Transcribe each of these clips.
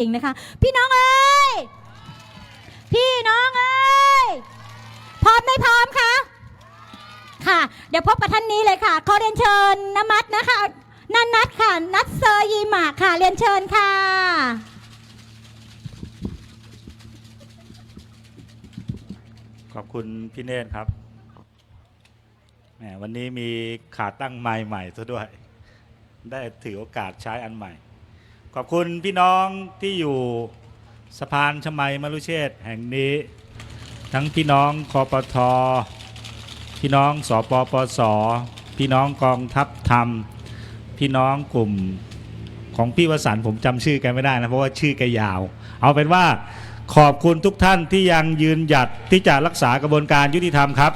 เองนะคะ พี่น้องเอ้ย พี่น้องเอ้ย พร้อมไม่พร้อมคะค่ะ เดี๋ยวพบกับท่านนี้เลยค่ะ ขอเรียนเชิญนมัดนะคะนันนัดค่ะ นัดเซอร์ยีหมากค่ะ เรียนเชิญค่ะขอบคุณพี่เนตรครับแหมวันนี้มีขาตั้งไม้ใหม่ซะด้วย ได้ถือโอกาสใช้อันใหม่ ขอบคุณพี่น้องที่อยู่สะพานชมัยมรุเชษฐ์แห่งนี้ ทั้งพี่น้องคอปทพี่น้องสปปส พี่น้องกองทัพธรรม พี่น้องกลุ่มของพี่วสันผมจำชื่อแกไม่ได้นะ เพราะว่าชื่อแกยาว เอาเป็นว่าขอบคุณทุกท่านที่ยังยืนหยัดที่จะรักษากระบวนการยุติธรรมครับ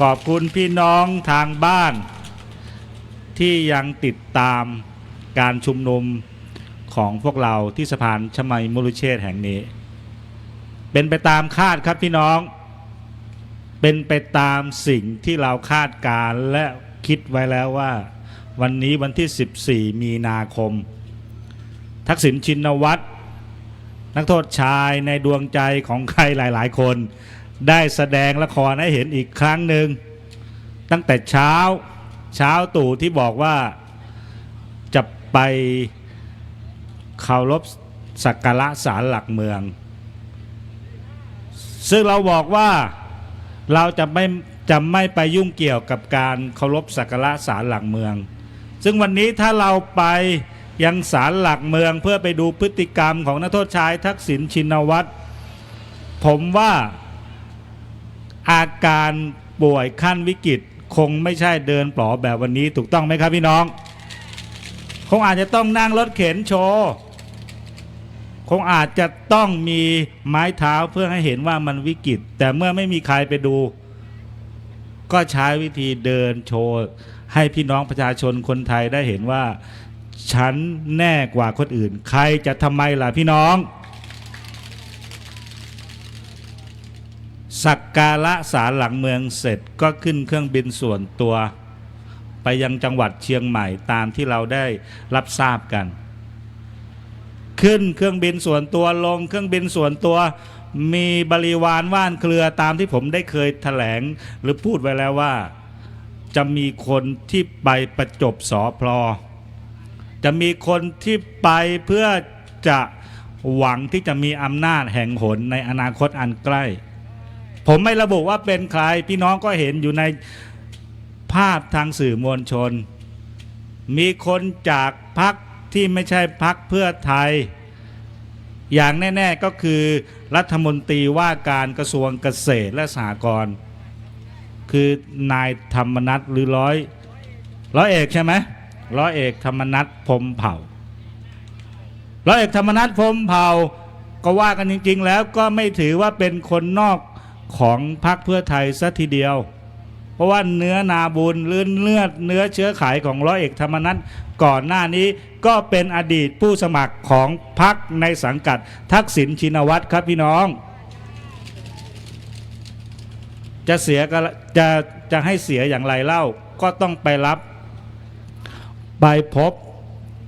ขอบคุณพี่น้องทางบ้านที่ยังติดตาม การชุมนุมของพวกเราที่สะพานชมัยมุรุเชษแห่งนี้ เป็นไปตามคาดครับพี่น้อง เป็นไปตามสิ่งที่เราคาดการและคิดไว้แล้วว่า วันนี้วันที่ 14 มีนาคม ทักษิณชินวัตรนักโทษชายในดวงใจของใครหลาย ๆ คน ได้แสดงละครให้เห็นอีกครั้งหนึ่ง ตั้งแต่เช้าเช้าตู่ที่บอกว่า ไปเคารพสักการะศาลหลักเมือง ซึ่งเราบอกว่าเราจะไม่จะไม่ไปยุ่งเกี่ยวกับการเคารพสักการะศาลหลักเมือง ซึ่งวันนี้ถ้าเราไปยังศาลหลักเมืองเพื่อไปดูพฤติกรรมของนักโทษชายทักษิณชินวัตรผมว่าอาการป่วยขั้นวิกฤตคงไม่ใช่เดินปลอแบบวันนี้ถูกต้องไหมครับพี่น้อง งอาจจะต้องนั่งรถเข็นโชว์คงอาจจะต้องมีไม้เท้าเพื่อให้เห็นว่ามันวิกฤต แต่เมื่อไม่มีใครไปดู ก็ใช้วิธีเดินโชว์ให้พี่น้องประชาชนคนไทยได้เห็นว่า ฉันแน่กว่าคนอื่น ใครจะทำไมล่ะพี่น้อง สักการะศาลหลังเมืองเสร็จก็ขึ้นเครื่องบินส่วนตัว ไปยังจังหวัดเชียงใหม่ตามที่เราได้รับทราบกัน ขึ้นเครื่องบินส่วนตัวลงเครื่องบินส่วนตัวมีบริวารว่านเครือตามที่ผมได้เคยแถลงหรือพูดไว้แล้วว่า จะมีคนที่ไปประจบสอพลอจะมีคนที่ไปเพื่อจะหวังที่จะมีอำนาจแห่งหนในอนาคตอันใกล้ ผมไม่ระบุว่าเป็นใครพี่น้องก็เห็นอยู่ใน ภาพทางสื่อมวลชน มีคนจากพักที่ไม่ใช่พักเพื่อไทย อย่างแน่ ๆก็คือรัฐมนตรีว่าการกระทรวงเกษตรและสหกรณ์คือนายธรรมนัฐหรือร้อยร้อยเอกใช่ไหมร้อยเอกธรรมนัฐพรมเผ่าร้อยเอกธรรมนัฐพรมเผ่าก็ว่ากันจริง ๆ แล้วก็ไม่ถือว่าเป็นคนนอกของพรรคเพื่อไทยซะทีเดียว ราะว่าเนื้อนาบุญหรือเลือดเนื้อเชื้อไขของร้อยเอกธรรมนัฐก่อนหน้านี้ก็เป็นอดีตผู้สมัครของพรรคในสังกัดทักษิณชินวัตรครับพี่น้อง จะเสียก็จะจะให้เสียอย่างไรเล่าก็ต้องไปรับ ไปพบ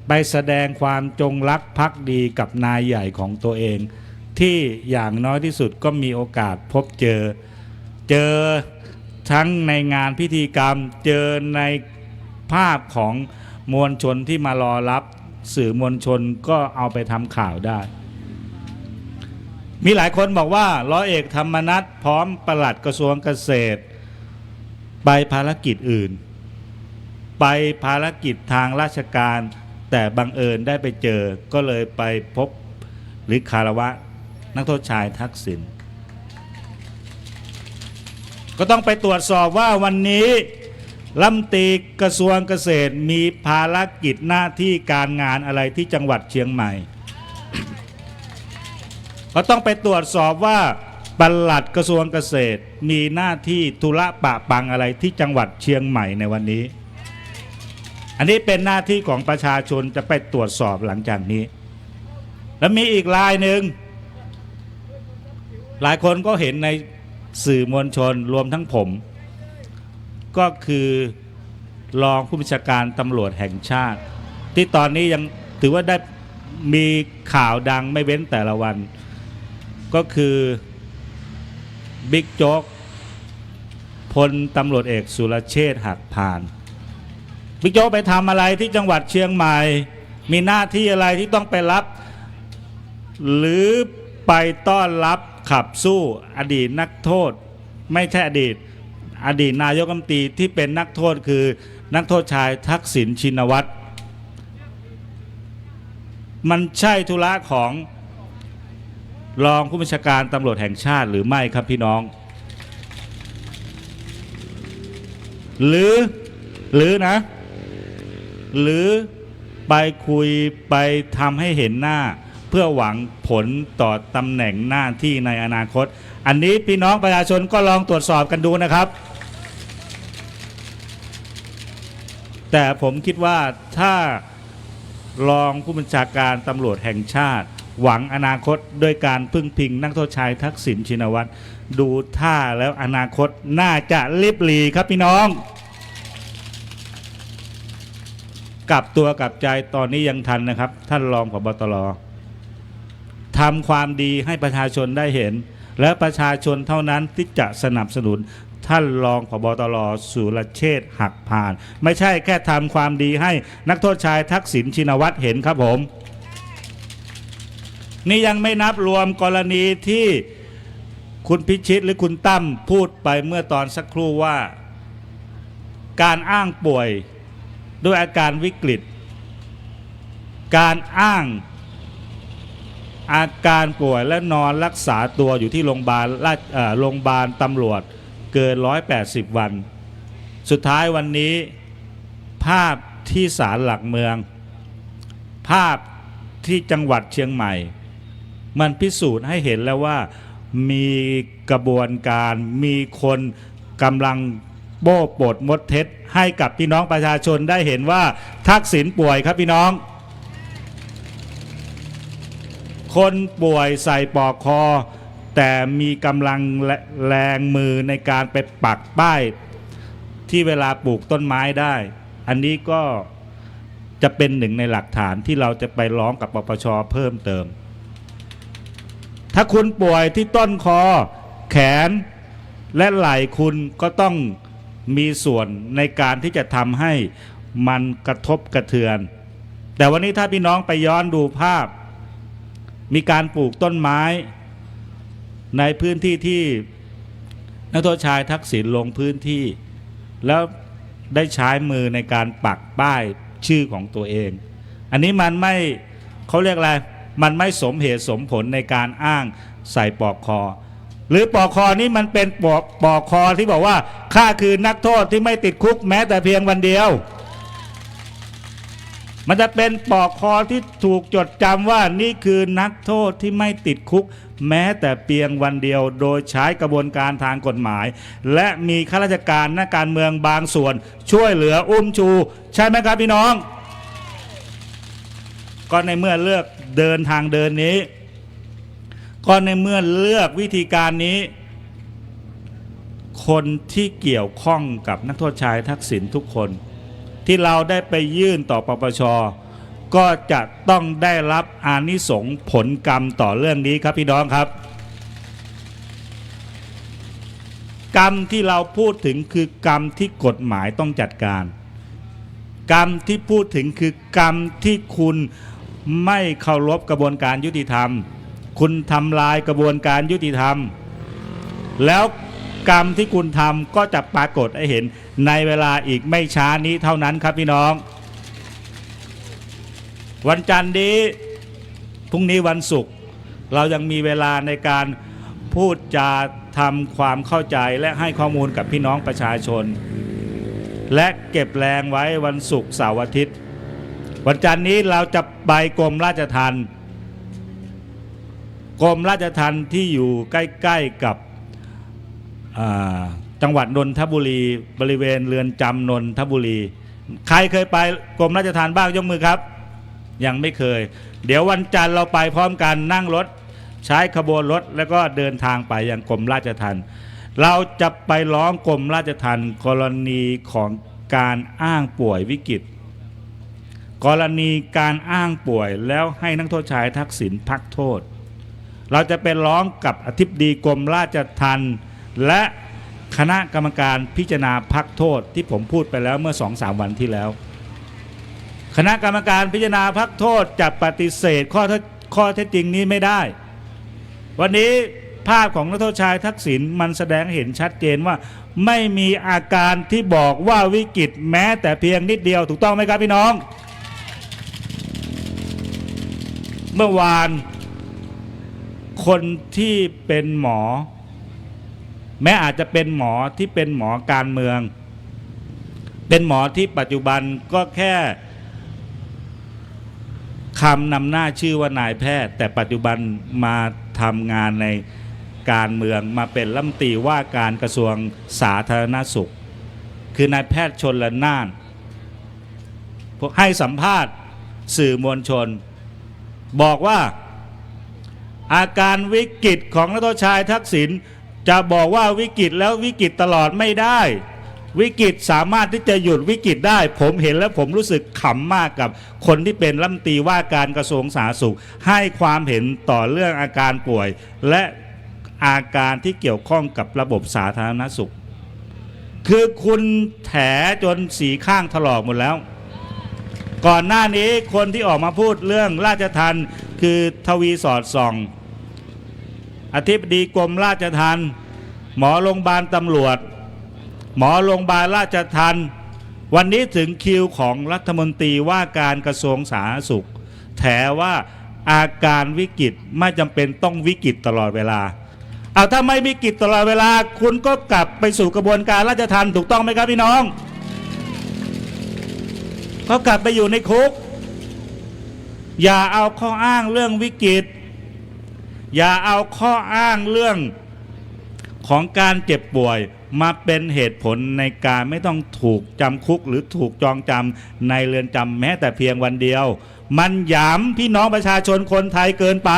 ไปแสดงความจงรักภักดีกับนายใหญ่ของตัวเอง ที่อย่างน้อยที่สุดก็มีโอกาสพบเจอ เจอ ทั้งในงานพิธีกรรมเจอในภาพของมวลชนที่มารอรับสื่อมวลชนก็เอาไปทำข่าวได้ มีหลายคนบอกว่าร้อยเอกธรรมนัฐพร้อมปลัดกระทรวงเกษตร ไปภารกิจอื่น ไปภารกิจทางราชการ แต่บังเอิญได้ไปเจอก็เลยไปพบหรือคารวะนักโทษชายทักษิณ ก็ต้องไปตรวจสอบว่าวันนี้รัฐมนตรีกระทรวงเกษตรมีภารกิจหน้าที่การงานอะไรที่จังหวัดเชียงใหม่ ก็ต้องไปตรวจสอบว่าปลัดกระทรวงเกษตรมีหน้าที่ธุระปะปังอะไรที่จังหวัดเชียงใหม่ในวันนี้ อันนี้เป็นหน้าที่ของประชาชนจะไปตรวจสอบหลังจากนี้ แล้วมีอีกรายหนึ่งหลายคนก็เห็นใน สื่อมวลชนรวมทั้งผม ก็คือรองผู้บัญชาการตำรวจแห่งชาติ ที่ตอนนี้ยังถือว่าได้มีข่าวดังไม่เว้นแต่ละวัน ก็คือบิ๊กโจ๊กพลตำรวจเอกสุรเชษฐ์หักพานบิ๊กโจ๊กไปทำอะไรที่จังหวัดเชียงใหม่ มีหน้าที่อะไรที่ต้องไปรับ หรือไปต้อนรับ ขับสู้อดีตนักโทษ ไม่ใช่อดีต อดีตนายกรัฐมนตรีที่เป็นนักโทษคือนักโทษชายทักษิณชินวัตร มันใช่ธุระของรองผู้บัญชาการตำรวจแห่งชาติหรือไม่ครับพี่น้อง หรือหรือนะ หรือไปคุยไปทำให้เห็นหน้า พื่อหวังผลต่อตำแหน่งหน้าที่ในอนาคต อันนี้พี่น้องประชาชนก็ลองตรวจสอบกันดูนะครับ แต่ผมคิดว่าถ้ารองผู้บัญชาการตำรวจแห่งชาติ หวังอนาคตด้วยการพึ่งพิงนักโทษชายทักษิณชินวัตรดูท่าแล้วอนาคตน่าจะลิบหลีครับพี่น้องกลับตัวกลับใจตอนนี้ยังทันนะครับ ท่านรองผบตร ทำความดีให้ประชาชนได้เห็น และประชาชนเท่านั้นที่จะสนับสนุนท่านรองผบตรสุรเชษฐหักผ่าน ไม่ใช่แค่ทำความดีให้นักโทษชายทักษิณชินวัตรเห็นครับผม นี่ยังไม่นับรวมกรณีที่คุณพิชิตหรือคุณตั้มพูดไปเมื่อตอนสักครู่ว่า การอ้างป่วยด้วยอาการวิกฤต การอ้าง อาการป่วยและนอนรักษาตัวอยู่ที่โรงพยาบาลราชเอ่อโรงพยาบาลตำรวจเกิน 180 วัน สุดท้ายวันนี้ภาพที่ศาลหลักเมือง ภาพที่จังหวัดเชียงใหม่ มันพิสูจน์ให้เห็นแล้วว่ามีกระบวนการมีคนกำลังโบ้ปดมดเท็จ ให้กับพี่น้องประชาชนได้เห็นว่าทักษิณป่วยครับพี่น้อง คนป่วยใส่ปลอกคอ แต่มีกำลังและแรงมือในการไปปักป้าย ที่เวลาปลูกต้นไม้ได้ อันนี้ก็จะเป็นหนึ่งในหลักฐานที่เราจะไปร้องกับปปชเพิ่มเติม ถ้าคุณป่วยที่ต้นคอ แขนและไหล่คุณก็ต้องมีส่วนในการที่จะทำให้มันกระทบกระเทือน แต่วันนี้ถ้าพี่น้องไปย้อนดูภาพ มีการปลูกต้นไม้ ในพื้นที่ที่นักโทษชายทักษิณลงพื้นที่ แล้วได้ใช้มือในการปักป้ายชื่อของตัวเอง อันนี้มันไม่เขาเรียกอะไร มันไม่สมเหตุสมผลในการอ้างใส่ปลอกคอ หรือปลอกคอนี้มันเป็นปลอกปลอกคอที่บอกว่าข้าคือนักโทษที่ไม่ติดคุกแม้แต่เพียงวันเดียว มันจะเป็นปอกคอที่ถูกจดจำว่านี่คือนักโทษที่ไม่ติดคุก แม้แต่เพียงวันเดียวโดยใช้กระบวนการทางกฎหมาย และมีข้าราชการนักการเมืองบางส่วน ช่วยเหลืออุ้มชู ใช่ไหมครับพี่น้อง ก็ในเมื่อเลือกเดินทางเดินนี้ ก็ในเมื่อเลือกวิธีการนี้ คนที่เกี่ยวข้องกับนักโทษชายทักษิณทุกคน ที่เราได้ไปยื่นต่อปปชก็จะต้องได้รับอานิสงส์ผลกรรมต่อเรื่องนี้ครับพี่น้องครับ กรรมที่เราพูดถึงคือกรรมที่กฎหมายต้องจัดการ กรรมที่พูดถึงคือกรรมที่คุณไม่เคารพกระบวนการยุติธรรม คุณทำลายกระบวนการยุติธรรม แล้ว กรรมที่คุณทำก็จะปรากฏให้เห็นในเวลาอีกไม่ช้านี้เท่านั้นครับพี่น้อง วันจันทร์นี้พรุ่งนี้วันศุกร์เรายังมีเวลาในการพูดจาทำความเข้าใจและให้ข้อมูลกับพี่น้องประชาชน และเก็บแรงไว้วันศุกร์เสาร์อาทิตย์ วันจันทร์นี้เราจะไปกรมราชทัณฑ์กรมราชทัณฑ์ที่อยู่ใกล้ ๆกับ จังหวัดนนทบุรี บริเวณเรือนจำนนทบุรี ใครเคยไปกรมราชทัณฑ์บ้างยกมือครับ ยังไม่เคย เดี๋ยววันจันทร์เราไปพร้อมกันนั่งรถ ใช้ขบวนรถแล้วก็เดินทางไปยังกรมราชทัณฑ์เราจะไปร้องกรมราชทัณฑ์กรณีของการอ้างป่วยวิกฤตกรณีการอ้างป่วยแล้วให้นักโทษชายทักษิณพักโทษ เราจะไปร้องกับอธิบดีกรมราชทัณฑ์ และคณะกรรมการพิจารณาพักโทษที่ผมพูดไปแล้วเมื่อสองสามวันที่แล้ว คณะกรรมการพิจารณาพักโทษจะปฏิเสธข้อเท็จข้อเท็จจริงนี้ไม่ได้ วันนี้ภาพของนักโทษชายทักษิณมันแสดงเห็นชัดเจนว่าไม่มีอาการที่บอกว่าวิกฤตแม้แต่เพียงนิดเดียวถูกต้องไหมครับพี่น้อง เมื่อวานคนที่เป็นหมอ แม้อาจจะเป็นหมอที่เป็นหมอการเมือง เป็นหมอที่ปัจจุบันก็แค่คำนำหน้าชื่อว่านายแพทย์ แต่ปัจจุบันมาทำงานในการเมืองมาเป็นรัฐมนตรีว่าการกระทรวงสาธารณสุข คือนายแพทย์ชนละนานให้สัมภาษณ์สื่อมวลชน บอกว่าอาการวิกฤตของนักโทษชายทักษิณ จะบอกว่าวิกฤตแล้ววิกฤตตลอดไม่ได้ วิกฤตสามารถที่จะหยุดวิกฤตได้ ผมเห็นแล้วผมรู้สึกขำมากกับคนที่เป็นรัฐมนตรีว่าการกระทรวงสาธารณสุข ให้ความเห็นต่อเรื่องอาการป่วย และอาการที่เกี่ยวข้องกับระบบสาธารณสุข คือคุณแถจนสีข้างถลอกหมดแล้ว ก่อนหน้านี้คนที่ออกมาพูดเรื่องราชทันคือทวีสอดส่อง อธิบดีกรมราชทันหมอโรงพยาบาลตำรวจ หมอโรงพยาบาลราชทันวันนี้ถึงคิวของรัฐมนตรีว่าการกระทรวงสาธารณสุข แถว่าอาการวิกฤตไม่จำเป็นต้องวิกฤตตลอดเวลา เอาถ้าไม่วิกฤตตลอดเวลา คุณก็กลับไปสู่กระบวนการราชทันถูกต้องไหมครับพี่น้องก็กลับไปอยู่ในคุก อย่าเอาข้ออ้างเรื่องวิกฤต อย่าเอาข้ออ้างเรื่องของการเจ็บป่วยมาเป็นเหตุผลในการไม่ต้องถูกจำคุกหรือถูกจองจำในเรือนจำแม้แต่เพียงวันเดียว มันหยามพี่น้องประชาชนคนไทยเกินไป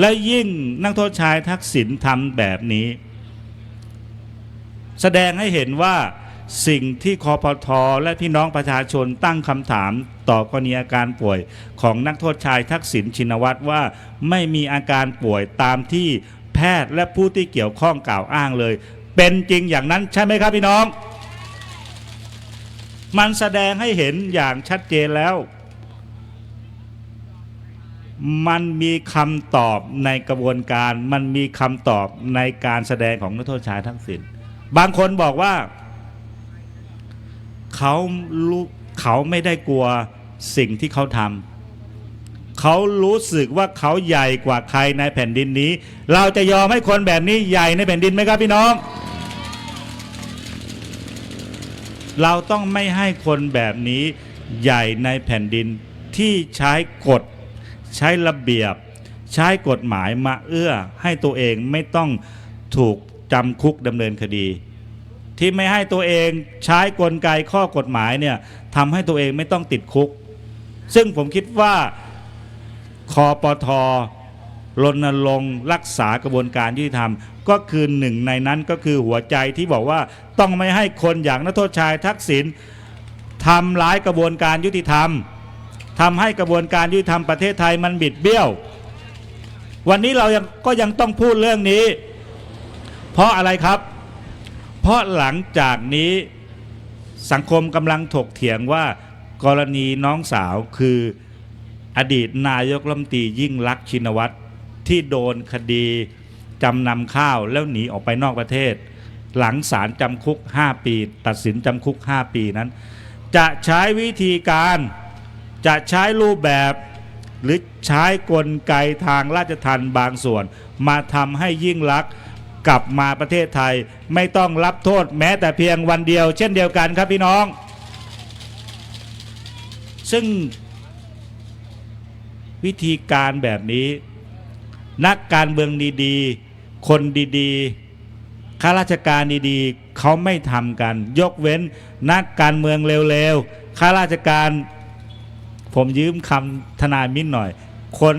และยิ่งนักโทษชายทักษิณทำแบบนี้ แสดงให้เห็นว่า สิ่งที่คอพทและพี่น้องประชาชนตั้งคำถามต่อกรณีอาการป่วยของนักโทษชายทักษิณชินวัตรว่าไม่มีอาการป่วยตามที่แพทย์และผู้ที่เกี่ยวข้องกล่าวอ้างเลย เป็นจริงอย่างนั้นใช่ไหมครับพี่น้อง มันแสดงให้เห็นอย่างชัดเจนแล้ว มันมีคำตอบในกระบวนการ มันมีคำตอบในการแสดงของนักโทษชายทักษิณบางคนบอกว่า เขารู้เขาไม่ได้กลัวสิ่งที่เขาทำเขารู้สึกว่าเขาใหญ่กว่าใครในแผ่นดินนี้ เราจะยอมให้คนแบบนี้ใหญ่ในแผ่นดินไหมครับพี่น้อง เราต้องไม่ให้คนแบบนี้ใหญ่ในแผ่นดินที่ใช้กฎใช้ระเบียบ ใช้กฎหมายมาเอื้อให้ตัวเองไม่ต้องถูกจำคุกดำเนินคดี ที่ไม่ให้ตัวเองใช้กลไกข้อกฎหมายเนี่ยทำให้ตัวเองไม่ต้องติดคุก ซึ่งผมคิดว่าคอปทรณรงค์รักษากระบวนการยุติธรรม ก็คือหนึ่งในนั้นก็คือหัวใจที่บอกว่าต้องไม่ให้คนอย่างนักโทษชายทักษิณทำร้ายกระบวนการยุติธรรมทำให้กระบวนการยุติธรรมประเทศไทยมันบิดเบี้ยว วันนี้เรายังก็ยังต้องพูดเรื่องนี้ เพราะอะไรครับ เพราะหลังจากนี้สังคมกำลังถกเถียงว่ากรณีน้องสาวคืออดีตนายกรัฐมนตรียิ่งลักษณ์ชินวัตรที่โดนคดีจำนำข้าวแล้วหนีออกไปนอกประเทศ หลังศาลจำคุก 5 ปี ตัดสินจำคุก 5 ปีนั้น จะใช้วิธีการจะใช้รูปแบบหรือใช้กลไกทางราชทันบางส่วน มาทำให้ยิ่งลักษณ์ กลับมาประเทศไทยไม่ต้องรับโทษแม้แต่เพียงวันเดียว เช่นเดียวกันครับพี่น้อง ซึ่งวิธีการแบบนี้ นักการเมืองดีๆ คนดีๆข้าราชการดีๆ เขาไม่ทำกัน ยกเว้นนักการเมืองเร็วๆข้าราชการ ผมยืมคำทนายมิ้นหน่อย คน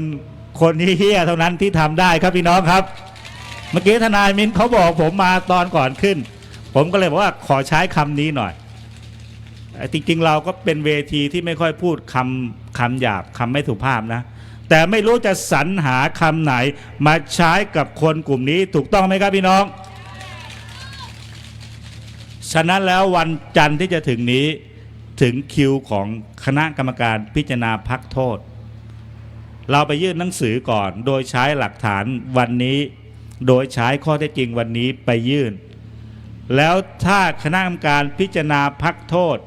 คนที่เฮี้ยเท่านั้นที่ทำได้ครับพี่น้องครับ เมื่อกี้ทนายมินเขาบอกผมมาตอนก่อนขึ้น ผมก็เลยบอกว่าขอใช้คำนี้หน่อยจริงๆเราก็เป็นเวทีที่ไม่ค่อยพูดคำคำหยาบคำไม่สุภาพนะ แต่ไม่รู้จะสรรหาคำไหนมาใช้กับคนกลุ่มนี้ถูกต้องไหมครับพี่น้อง ฉะนั้นแล้ววันจันทร์ที่จะถึงนี้ถึงคิวของคณะกรรมการพิจารณาพักโทษ เราไปยื่นหนังสือก่อนโดยใช้หลักฐานวันนี้ โดยใช้ข้อเท็จจริงวันนี้ไปยื่น แล้วถ้าคณะกรรมการพิจารณาพักโทษ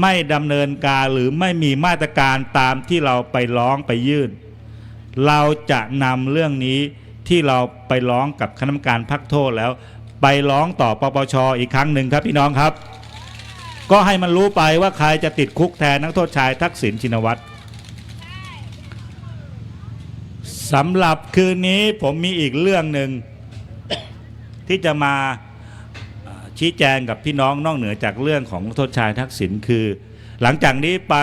ไม่ดำเนินการหรือไม่มีมาตรการตามที่เราไปร้องไปยื่น เราจะนำเรื่องนี้ที่เราไปร้องกับคณะกรรมการพักโทษแล้ว ไปร้องต่อปปชอีกครั้งหนึ่งครับพี่น้องครับ ก็ให้มันรู้ไปว่าใครจะติดคุกแทนนักโทษชายทักษิณชินวัตร สำหรับคืนนี้ผมมีอีกเรื่องหนึ่ง ที่จะมาชี้แจงกับพี่น้องนอกเหนือจากเรื่องของโทษชายทักษิณคือ หลังจากนี้ไป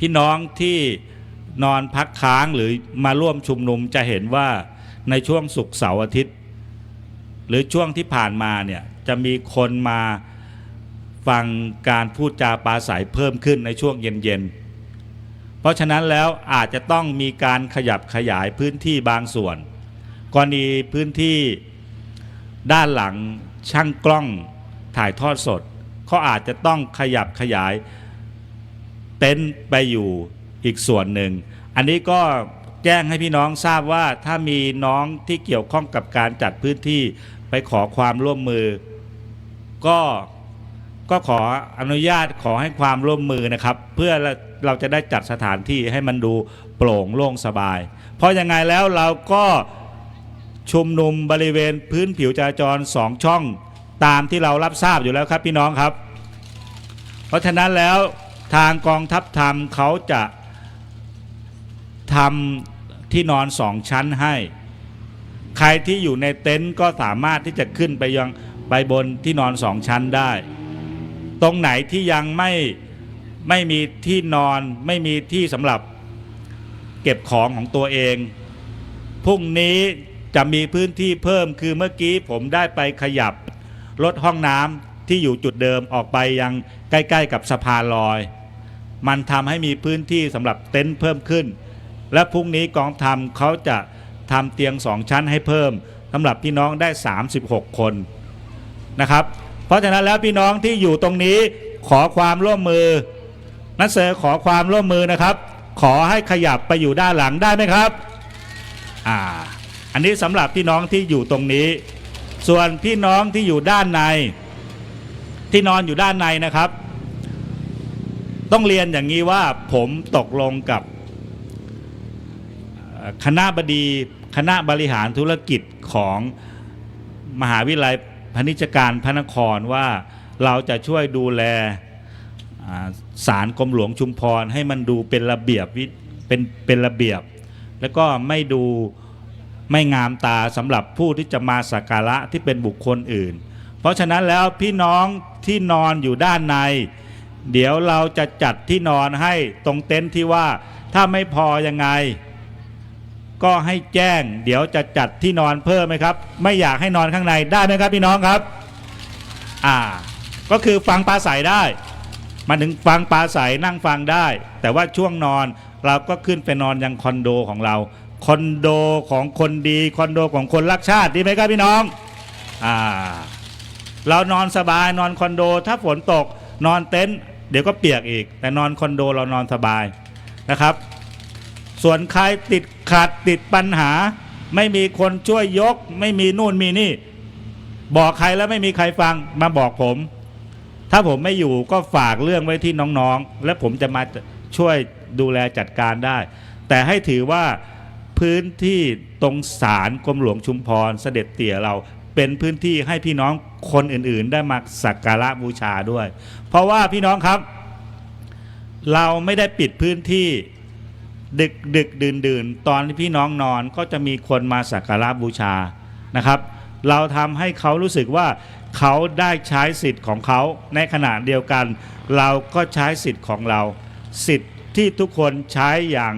พี่น้องที่นอนพักค้างหรือมาร่วมชุมนุมจะเห็นว่าในช่วงศุกร์เสาร์อาทิตย์ หรือช่วงที่ผ่านมาเนี่ยจะมีคนมาฟังการพูดจาปาศัยเพิ่มขึ้นในช่วงเย็นๆ ราะฉะนั้นแล้วอาจจะต้องมีการขยับขยายพื้นที่บางส่วน กรณีพื้นที่ด้านหลังช่างกล้องถ่ายทอดสดเขาอาจจะต้องขยับขยายเต็นท์ไปอยู่อีกส่วนหนึ่ง อันนี้ก็แจ้งให้พี่น้องทราบว่าถ้ามีน้องที่เกี่ยวข้องกับการจัดพื้นที่ไปขอความร่วมมือ ก็ ก็ขออนุญาตขอให้ความร่วมมือนะครับ เพื่อเราจะได้จัดสถานที่ให้มันดูโปร่งโล่งสบาย เพราะยังไงแล้วเราก็ชุมนุมบริเวณพื้นผิวจราจรสองช่องตามที่เรารับทราบอยู่แล้วครับพี่น้องครับ เพราะฉะนั้นแล้วทางกองทัพธรรมเขาจะทำที่นอนสองชั้นให้ ใครที่อยู่ในเต็นท์ก็สามารถที่จะขึ้นไปยังไปบนที่นอนสองชั้นได้ ตรงไหนที่ยังไม่ไม่มีที่นอนไม่มีที่สำหรับเก็บของของตัวเองพรุ่งนี้จะมีพื้นที่เพิ่มคือเมื่อกี้ผมได้ไปขยับรถห้องน้ำที่อยู่จุดเดิมออกไปยังใกล้ ๆ กับสะพานลอย มันทำให้มีพื้นที่สำหรับเต็นท์เพิ่มขึ้น และพรุ่งนี้กองทำเขาจะทำเตียงสองชั้นให้เพิ่มสำหรับพี่น้องได้ 36 คนนะครับ เพราะฉะนั้นแล้วพี่น้องที่อยู่ตรงนี้ขอความร่วมมือ นักเซอขอความร่วมมือนะครับ ขอให้ขยับไปอยู่ด้านหลังได้ไหมครับอ่าอันนี้สำหรับพี่น้องที่อยู่ตรงนี้ ส่วนพี่น้องที่อยู่ด้านใน ที่นอนอยู่ด้านในนะครับ ต้องเรียนอย่างนี้ว่าผมตกลงกับคณะบดีคณะบริหารธุรกิจของมหาวิทยาลัย พนิชการพระนครว่าเราจะช่วยดูแลอ่าศาลกรมหลวงชุมพรให้มันดูเป็นระเบียบวิเป็นเป็นระเบียบ แล้วก็ไม่ดูไม่งามตาสำหรับผู้ที่จะมาสักการะที่เป็นบุคคลอื่น เพราะฉะนั้นแล้วพี่น้องที่นอนอยู่ด้านใน เดี๋ยวเราจะจัดที่นอนให้ตรงเต็นท์ที่ว่าถ้าไม่พอยังไง ก็ให้แจ้ง เดี๋ยวจะจัดที่นอนเพิ่มไหมครับ ไม่อยากให้นอนข้างในได้ไหมครับพี่น้องครับ อ่า ก็คือฟังปลาใสได้มาถึงฟังปลาใสนั่งฟังได้ แต่ว่าช่วงนอนเราก็ขึ้นไปนอนยังคอนโดของเราคอนโดของคนดีคอนโดของคนรักชาติดีไหมครับพี่น้องอ่าเรานอนสบายนอนคอนโด ถ้าฝนตกนอนเต็นท์เดี๋ยวก็เปียกอีก แต่นอนคอนโดเรานอนสบายนะครับ ส่วนใครติดขัดติดปัญหา ไม่มีคนช่วยยก ไม่มีนู่นมีนี่ บอกใครแล้วไม่มีใครฟังมาบอกผม ถ้าผมไม่อยู่ก็ฝากเรื่องไว้ที่น้องๆ และผมจะมาช่วยดูแลจัดการได้ แต่ให้ถือว่าพื้นที่ตรงศาลกรมหลวงชุมพรเสด็จเตี่ยเราเป็นพื้นที่ให้พี่น้องคนอื่นๆ ได้มาสักการะบูชาด้วย เพราะว่าพี่น้องครับ เราไม่ได้ปิดพื้นที่ ดึกดึกดื่นดื่นตอนที่พี่น้องนอนก็จะมีคนมาสักการะบูชานะครับ เราทำให้เขารู้สึกว่าเขาได้ใช้สิทธิ์ของเขาในขณะเดียวกัน เราก็ใช้สิทธิ์ของเรา สิทธิ์ที่ทุกคนใช้อย่าง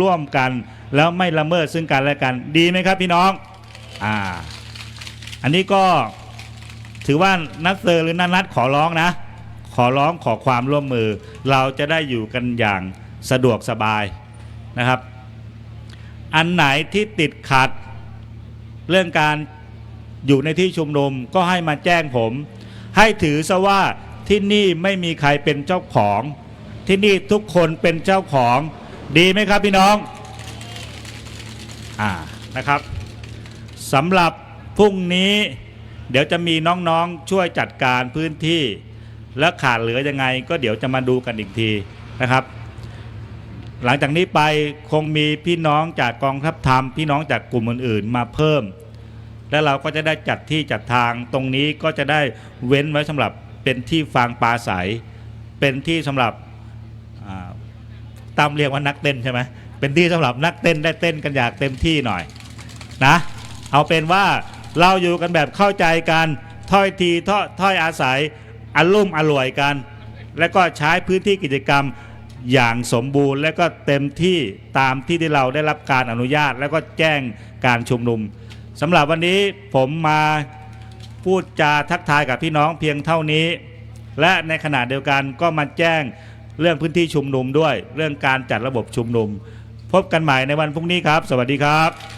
ร่วมกัน แล้วไม่ละเมิดซึ่งกันและกัน ดีไหมครับพี่น้องอ่าอันนี้ก็ถือว่านัดเซอร์หรือนัดนัดขอร้องนะ ขอร้องขอความร่วมมือ เราจะได้อยู่กันอย่างสะดวกสบาย นะครับ อันไหนที่ติดขัด เรื่องการอยู่ในที่ชุมนุมก็ให้มาแจ้งผม ให้ถือซะว่าที่นี่ไม่มีใครเป็นเจ้าของ ที่นี่ทุกคนเป็นเจ้าของ ดีไหมครับพี่น้องอ่านะครับสำหรับพรุ่งนี้ เดี๋ยวจะมีน้องๆช่วยจัดการพื้นที่ และขาดเหลือยังไง ก็เดี๋ยวจะมาดูกันอีกทีนะครับ หลังจากนี้ไปคงมีพี่น้องจากกองทัพธรรม พี่น้องจากกลุ่มอื่นๆ มาเพิ่ม แล้วเราก็จะได้จัดที่จัดทางตรงนี้ก็จะได้เว้นไว้สำหรับเป็นที่ฟังปลาใสเป็นที่สำหรับตามเรียกว่านักเต้นใช่ไหมเป็นที่สำหรับนักเต้นได้เต้นกันอยางเต็มที่หน่อยนะเอาเป็นว่าเราอยู่กันแบบเข้าใจกันถ้อยทีถ้อยอาศัยอารมณ์อร่วยกัน และก็ใช้พื้นที่กิจกรรม อย่างสมบูรณ์และก็เต็มที่ตามที่ที่เราได้รับการอนุญาต แล้วก็แจ้งการชุมนุมสำหรับวันนี้ผมมาพูดจาทักทายกับพี่น้องเพียงเท่านี้ และในขณะเดียวกันก็มาแจ้งเรื่องพื้นที่ชุมนุมด้วย เรื่องการจัดระบบชุมนุม พบกันใหม่ในวันพรุ่งนี้ครับ สวัสดีครับ